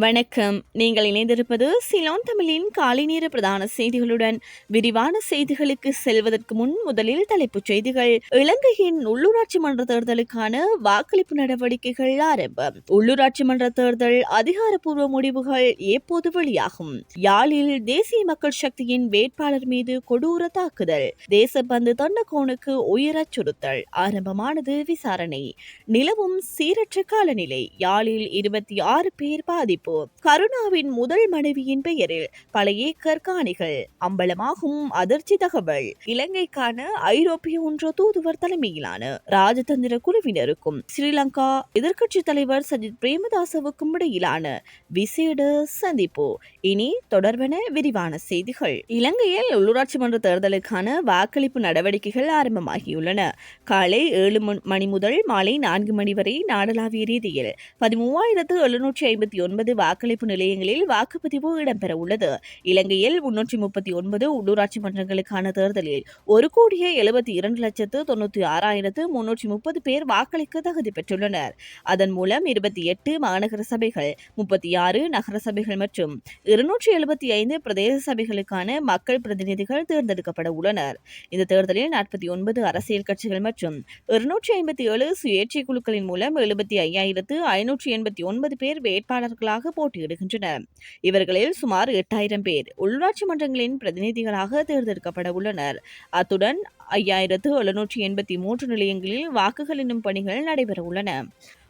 வணக்கம். நீங்கள் இணைந்திருப்பது சிலோன் தமிழின் காலை நேர பிரதான செய்திகளுடன். விரிவான செய்திகளுக்கு செல்வதற்கு முன் முதலில் தலைப்புச் செய்திகள். இலங்கையின் உள்ளூராட்சி மன்ற தேர்தலுக்கான வாக்களிப்பு நடவடிக்கைகள் ஆரம்பம். உள்ளூராட்சி மன்ற தேர்தல் அதிகாரப்பூர்வ முடிவுகள் எப்போது வெளியாகும்? யாழில் தேசிய மக்கள் சக்தியின் வேட்பாளர் மீது கொடூர தாக்குதல். தேசப்பந்து தொண்டகோனுக்கு உயர் அச்சுறுத்தல் ஆரம்பமானது விசாரணை. நிலவும் சீரற்ற காலநிலை. யாழில் இருபத்தி ஆறு பேர் பாதிப்பு. கருணாவின் முதல் மனைவியின் பெயரில் பல ஏக்கர் காணிகள் அம்பலமாகும் அதிர்ச்சி தகவல். இலங்கைக்கான ஐரோப்பிய ஒன்ற தூதுவர் தலைமையிலான ராஜதந்திர குழுவினருக்கும் ஸ்ரீலங்கா எதிர்க்கட்சி தலைவர் சஜித் பிரேமதாசவுக்கும் இடையிலான விசேட சந்திப்பு. இனி தொடர்பென விரிவான செய்திகள். இலங்கையில் உள்ளூராட்சி மன்ற தேர்தலுக்கான வாக்களிப்பு நடவடிக்கைகள் ஆரம்பமாகியுள்ளன. காலை ஏழு மணி முதல் மாலை நான்கு மணி வரை நாடளாவிய ரீதியில் பதிமூவாயிரத்து எழுநூற்றி ஐம்பத்தி ஒன்பது வாக்களிப்பு நிலையங்களில் வாக்குப்பதிவு இடம்பெற உள்ளது இலங்கையில் முன்னூற்றி முப்பத்தி ஒன்பது உள்ளூராட்சி மன்றங்களுக்கான தேர்தலில் ஒரு கோடியே எழுபத்தி இரண்டு லட்சத்து தொண்ணூற்றி ஆறாயிரத்து முன்னூற்றி முப்பது பேர் வாக்களிக்க தகுதி பெற்றுள்ளனர். அதன் மூலம் இருபத்தி எட்டு மாநகர சபைகள் முப்பத்தி ஆறு நகர சபைகள் மற்றும் இருநூற்றி எழுபத்தி ஐந்து பிரதேச சபைகளுக்கான மக்கள் பிரதிநிதிகள் தேர்ந்தெடுக்கப்பட உள்ளனர் இந்த தேர்தலில் நாற்பத்தி ஒன்பது அரசியல் கட்சிகள் மற்றும் இருநூற்றி ஐம்பத்தி ஏழு சுயேட்சை குழுக்களின் மூலம் எழுபத்தி ஐயாயிரத்து ஐநூற்றி எண்பத்தி ஒன்பது பேர் வேட்பாளர்களாக போட்டியிடுகின்றனர். இவர்களில் சுமார் எட்டாயிரம் பேர் உள்ளாட்சி மன்றங்களின் பிரதிநிதிகளாக தேர்ந்தெடுக்கப்பட உள்ளனர் அத்துடன் ஐயாயிரத்து எழுநூற்றி எண்பத்தி மூன்று நிலையங்களில் வாக்குகள் என்னும் பணிகள் நடைபெற உள்ளன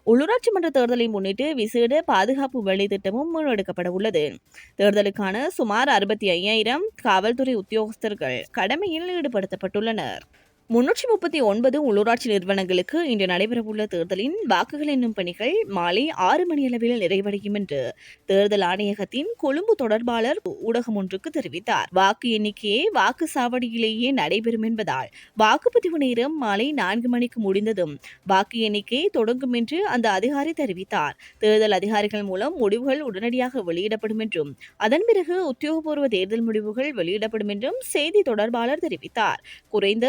உள்ளூராட்சி மன்ற தேர்தலை முன்னிட்டு விசேட பாதுகாப்பு வேலை திட்டமும் முன்னெடுக்கப்பட உள்ளது தேர்தலுக்கான சுமார் அறுபத்தி ஐயாயிரம் காவல்துறை உத்தியோகஸ்தர்கள் கடமையில் ஈடுபடுத்தப்பட்டுள்ளனர். முன்னூற்றி முப்பத்தி ஒன்பது உள்ளூராட்சி நிறுவனங்களுக்கு இன்று நடைபெறவுள்ள தேர்தலின் வாக்குகள் எண்ணும் பணிகள் மாலை ஆறு மணியளவில் நிறைவடையும் என்று தேர்தல் ஆணையகத்தின் கொழும்பு தொடர்பாளர் ஊடகம் ஒன்றுக்கு தெரிவித்தார். வாக்கு எண்ணிக்கையே வாக்கு சாவடியிலேயே நடைபெறும் என்பதால் வாக்குப்பதிவு நேரம் மாலை நான்கு மணிக்கு முடிந்ததும் வாக்கு எண்ணிக்கை தொடங்கும் என்று அந்த அதிகாரி தெரிவித்தார். தேர்தல் அதிகாரிகள் மூலம் முடிவுகள் உடனடியாக வெளியிடப்படும் என்றும் அதன் பிறகு உத்தியோகபூர்வ தேர்தல் முடிவுகள் வெளியிடப்படும் என்றும் செய்தி தொடர்பாளர் தெரிவித்தார். குறைந்த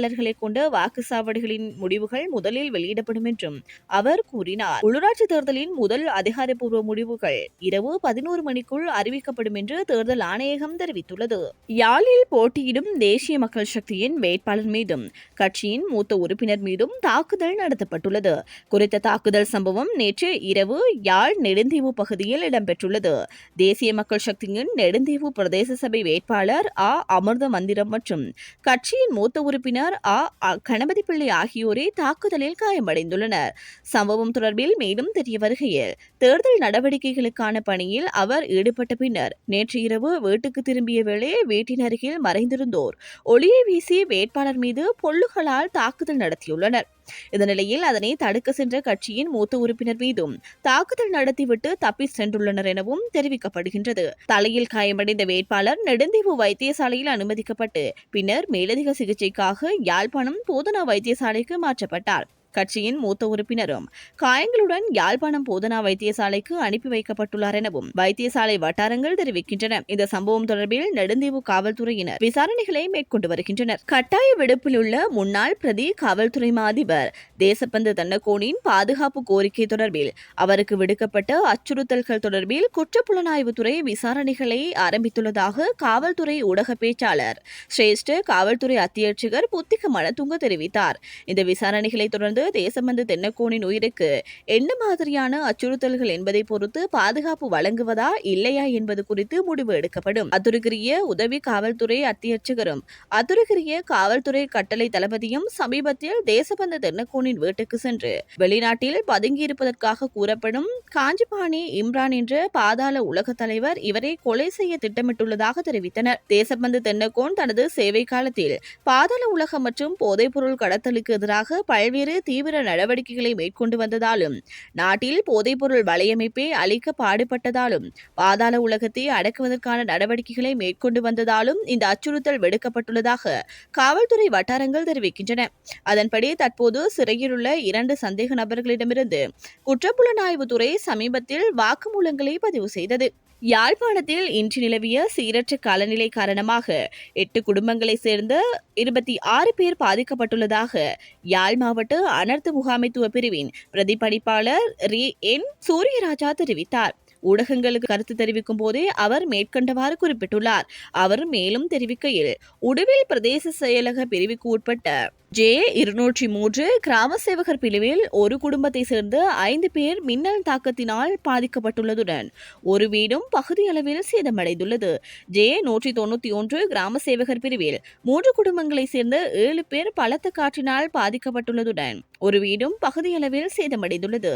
வாக்காளர்களை கொண்ட வாக்குச்சாவடிகளின் முடிவுகள் முதலில் வெளியிடப்படும் என்றும் அவர் கூறினார். உள்ளூராட்சி தேர்தலின் முதல் அதிகாரப்பூர்வ முடிவுகள் இரவு பதினோரு மணிக்குள் அறிவிக்கப்படும் என்று தேர்தல் ஆணையகம் தெரிவித்துள்ளது. யாழில் போட்டியிடும் தேசிய மக்கள் சக்தியின் வேட்பாளர் மீதும் கட்சியின் மூத்த உறுப்பினர் மீதும் தாக்குதல் நடத்தப்பட்டுள்ளது. குறித்த தாக்குதல் சம்பவம் நேற்று இரவு யாழ் நெடுந்தீவு பகுதியில் இடம்பெற்றுள்ளது. தேசிய மக்கள் சக்தியின் நெடுந்தீவு பிரதேச சபை வேட்பாளர் ஆ. அமிர்த மந்திரம் மற்றும் கட்சியின் மூத்த உறுப்பினர் ஆ கணபதி பிள்ளை ஆகியோரே தாக்குதலில் காயமடைந்துள்ளனர். சம்பவம் தொடர்பில் மேலும் தெரிய வருகையில் தேர்தல் நடவடிக்கைகளுக்கான பணியில் அவர் ஈடுபட்ட பின்னர் நேற்று இரவு வீட்டுக்கு திரும்பிய வேளை வீட்டின் அருகில் மறைந்திருந்தோர். ஒளியை வீசி வேட்பாளர் மீது பொல்லுகளால் தாக்குதல் நடத்தியுள்ளனர். இந்த நிலையில் அதனை தடுக்க சென்ற கட்சியின் மூத்த உறுப்பினர் மீதும் தாக்குதல் நடத்திவிட்டு தப்பி சென்றுள்ளனர் எனவும் தெரிவிக்கப்படுகின்றது. தலையில் காயமடைந்த வேட்பாளர் நெடுந்தீவு வைத்தியசாலையில் அனுமதிக்கப்பட்டு பின்னர் மேலதிக சிகிச்சைக்காக யாழ்ப்பாணம் போதனா வைத்தியசாலைக்கு மாற்றப்பட்டார். கட்சியின் மூத்த உறுப்பினரும். காயங்களுடன் யாழ்ப்பாணம் போதனா வைத்தியசாலைக்கு அனுப்பி வைக்கப்பட்டுள்ளார் எனவும் வைத்தியசாலை வட்டாரங்கள் தெரிவிக்கின்றன. இந்த சம்பவம் தொடர்பில் நெடுந்தீவு காவல்துறையினர் விசாரணைகளை மேற்கொண்டு வருகின்றனர். கட்டாய விடுப்பில் உள்ள முன்னாள் பிரதி காவல்துறை மாதிபர் தேசப்பந்து தன்னகோனின் பாதுகாப்பு கோரிக்கை தொடர்பில் அவருக்கு விடுக்கப்பட்ட அச்சுறுத்தல்கள் தொடர்பில் குற்றப்புலனாய்வுத்துறை விசாரணைகளை ஆரம்பித்துள்ளதாக காவல்துறை ஊடக பேச்சாளர் சிரேஷ்ட காவல்துறை அத்தியட்சகர் புத்திக மனதுங்க தெரிவித்தார். இந்த விசாரணைகளை தொடர்ந்து தேசமந்து தென்னக்கோனின் உயிருக்கு என்ன மாதிரியான அச்சுறுத்தல்கள் என்பதை பொறுத்து பாதுகாப்பு வழங்குவதா இல்லையா என்பது குறித்து முடிவு எடுக்கப்படும். அத்துருக்கிரிய உதவி காவல்துறை அத்தியட்சகரும் அத்துருக்கிரிய காவல்துறை கட்டளை தளபதியும் சமீபத்தில் தேசபந்து தென்னக்கோனின் வீட்டுக்கு சென்று வெளிநாட்டில் பதுங்கியிருப்பதற்காக கூறப்படும் காஞ்சிபாணி இம்ரான் என்ற பாதாள உலக தலைவர் இவரை கொலை செய்ய திட்டமிட்டுள்ளதாக தெரிவித்தனர். தேசபந்து தென்னக்கோன் தனது சேவை காலத்தில் பாதாள உலகம் மற்றும் போதைப்பொருள் கடத்தலுக்கு எதிராக பல்வேறு தீவிர நடவடிக்கைகளை மேற்கொண்டு வந்ததாலும் நாட்டில் போதைப்பொருள் வலையமைப்பை அழிக்க பாடுபட்டதாலும் பாதாள உலகத்தை அடக்குவதற்கான நடவடிக்கைகளை மேற்கொண்டு வந்ததாலும் இந்த அச்சுறுத்தல் விடுக்கப்பட்டுள்ளதாக காவல்துறை வட்டாரங்கள் தெரிவிக்கின்றன. அதன்படி தற்போது சிறையில் உள்ள இரண்டு சந்தேக நபர்களிடமிருந்து குற்றப்புலனாய்வுத்துறை சமீபத்தில் வாக்குமூலங்களை பதிவு செய்தது. யாழ்ப்பாணத்தில் இன்று நிலவிய சீரற்ற காலநிலை காரணமாக எட்டு குடும்பங்களை சேர்ந்த இருபத்தி ஆறு பேர் பாதிக்கப்பட்டுள்ளதாக யாழ் மாவட்ட அனர்த்த முகாமைத்துவ பிரிவின் பிரதிபலிப்பாளர் ரி என் சூரியராஜா தெரிவித்தார். ஊடகங்களுக்கு கருத்து தெரிவிக்கும் போதே அவர் மேற்கண்டவாறு குறிப்பிட்டுள்ளார். அவர் மேலும் தெரிவிக்கையில் உடுவில் பிரதேச செயலக பிரிவுக்கு உட்பட்ட ஜே இருநூற்றி மூன்று கிராம சேவகர் பிரிவில் ஒரு குடும்பத்தை சேர்ந்த ஐந்து பேர் மின்னல் தாக்கத்தினால் பாதிக்கப்பட்டுள்ளதுடன் ஒரு வீடும் பகுதியளவில் சேதமடைந்துள்ளது. ஜே நூற்றி தொண்ணூற்றி ஒன்று கிராம சேவகர் பிரிவில் மூன்று குடும்பங்களை சேர்ந்த ஏழு பேர் பலத்த காற்றினால் பாதிக்கப்பட்டுள்ளதுடன் ஒரு வீடும் பகுதியளவில் சேதமடைந்துள்ளது.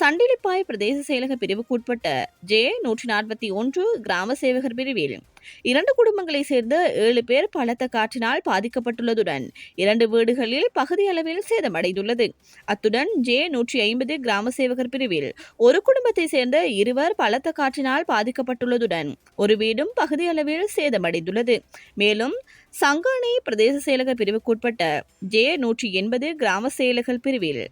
சண்டிலிப்பாய் பிரதேச செயலக பிரிவுக்குட்பட்ட ஜே நூற்றி நாற்பத்தி ஒன்று கிராம சேவகர் பிரிவில் இரண்டு குடும்பங்களை சேர்ந்த ஏழு பேர் பலத்த காற்றினால் பாதிக்கப்பட்டுள்ளதுடன் இரண்டு வீடுகளில் பகுதியளவில் சேதமடைந்துள்ளது. அத்துடன் ஜே நூற்றி ஐம்பது கிராம சேவகர் பிரிவில் ஒரு குடும்பத்தை சேர்ந்த இருவர் பலத்த காற்றினால் பாதிக்கப்பட்டுள்ளதுடன் ஒரு வீடும் பகுதியளவில் சேதமடைந்துள்ளது. மேலும் சங்கானை பிரதேச செயலக பிரிவுக்குட்பட்ட ஜே நூற்றி எண்பது கிராம செயலகர் பிரிவில்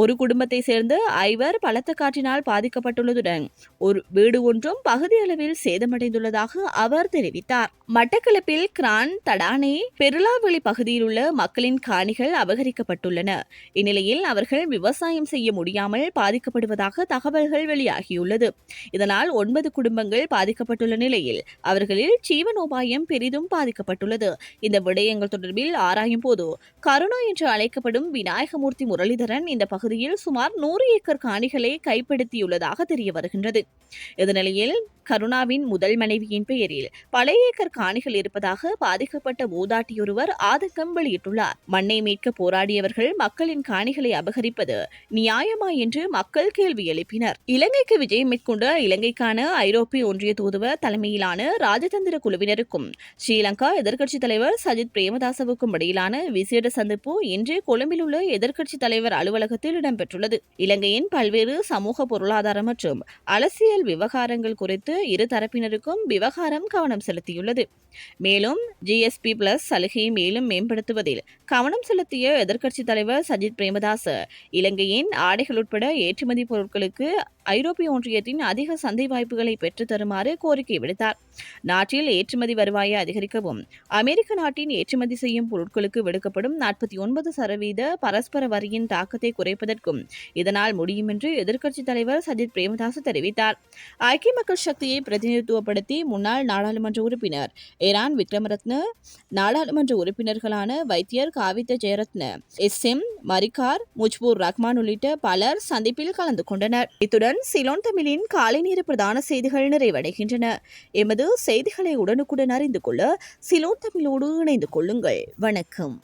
ஒரு குடும்பத்தை சேர்ந்த ஐவர் பலத்த காற்றினால் பாதிக்கப்பட்டுள்ளதுடன் ஒரு வீடு ஒன்றும் பகுதி அளவில் சேதமடைந்துள்ளதாக அவர் தெரிவித்தார். மட்டக்களப்பில் கிரான் தடானே பெருளாவெளி பகுதியில் உள்ள மக்களின் காணிகள் அபகரிக்கப்பட்டுள்ளன. இந்நிலையில் அவர்கள் விவசாயம் செய்ய முடியாமல் பாதிக்கப்படுவதாக தகவல்கள் வெளியாகியுள்ளது. இதனால் ஒன்பது குடும்பங்கள் பாதிக்கப்பட்டுள்ள நிலையில் அவர்களில் ஜீவனோபாயம் பெரிதும் பாதிக்கப்பட்டுள்ளது. இந்த விடயங்கள் தொடர்பில் ஆராயும் போது கருணா என்று அழைக்கப்படும் விநாயகமூர்த்தி முரளிதரன் இந்த பகுதியில் சுமார் நூறு ஏக்கர் காணிகளை கைப்படுத்தியுள்ளதாக தெரிய வருகின்றது இந்நிலையில் கருணாவின் முதல் மனைவியின் பெயரில் பல ஏக்கர் காணிகள் இருப்பதாக பாதிக்கப்பட்ட மூதாட்டியொருவர் ஆதங்கம் வெளியிட்டுள்ளார். மண்ணை மீட்க போராடியவர்கள் மக்களின் காணிகளை அபகரிப்பது நியாயமா என்று மக்கள் கேள்வி எழுப்பினர். இலங்கைக்கு விஜயம் மேற்கொண்ட இலங்கைக்கான ஐரோப்பிய ஒன்றிய தூதுவர் தலைமையிலான ராஜதந்திர குழுவினருக்கும் ஸ்ரீலங்கா எதிர்க்கட்சித் தலைவர் சஜித் பிரேமதாசவுக்கும் இடையிலான விசேட சந்திப்பு இன்று கொழும்பில் உள்ள எதிர்க்கட்சித் தலைவர் அலுவலகத்தில் இடம்பெற்றுள்ளது. இலங்கையின் பல்வேறு சமூக பொருளாதார மற்றும் அரசியல் விவகாரங்கள் குறித்து இரு தரப்பினருக்கும் விவகாரம் கவனம் செலுத்தியுள்ளது. மேலும் ஜிஎஸ்பி பிளஸ் சலுகையை மேலும் மேம்படுத்துவதில் கவனம் செலுத்திய எதிர்க்கட்சித் தலைவர் சஜித் பிரேமதாச இலங்கையின் ஆடைகள் உட்பட ஏற்றுமதி பொருட்களுக்கு ஐரோப்பிய ஒன்றியத்தின் அதிக சந்தை வாய்ப்புகளை பெற்றுத் தருமாறு கோரிக்கை விடுத்தார். நாட்டில் ஏற்றுமதி வருவாயை அதிகரிக்கவும் அமெரிக்க நாட்டின் ஏற்றுமதி செய்யும் பொருட்களுக்கு விடுக்கப்படும் நாற்பத்தி ஒன்பது சதவீத பரஸ்பர வரியின் தாக்கத்தை குறைப்பதற்கும் இதனால் முடியும் என்று எதிர்க்கட்சித் தலைவர் சஜித் பிரேமதாஸ் தெரிவித்தார். ஐக்கிய மக்கள் சக்தியை பிரதிநிதித்துவப்படுத்தி முன்னாள் நாடாளுமன்ற உறுப்பினர் ஏரான் விக்ரமரத்ன நாடாளுமன்ற உறுப்பினர்களான வைத்தியர் காவித்த ஜெயரத்ன எஸ் எம் மரிகார் முஜ்பூர் ரஹ்மான் உள்ளிட்ட பலர் சந்திப்பில் கலந்து கொண்டனர். இத்துடன் இத்துடன் சிலோன் தமிழின் காலை நேர பிரதான செய்திகள் நிறைவடைகின்றன. எமது செய்திகளை உடனுக்குடன் அறிந்து கொள்ள சிலோன் தமிழோடு இணைந்து கொள்ளுங்கள். வணக்கம்.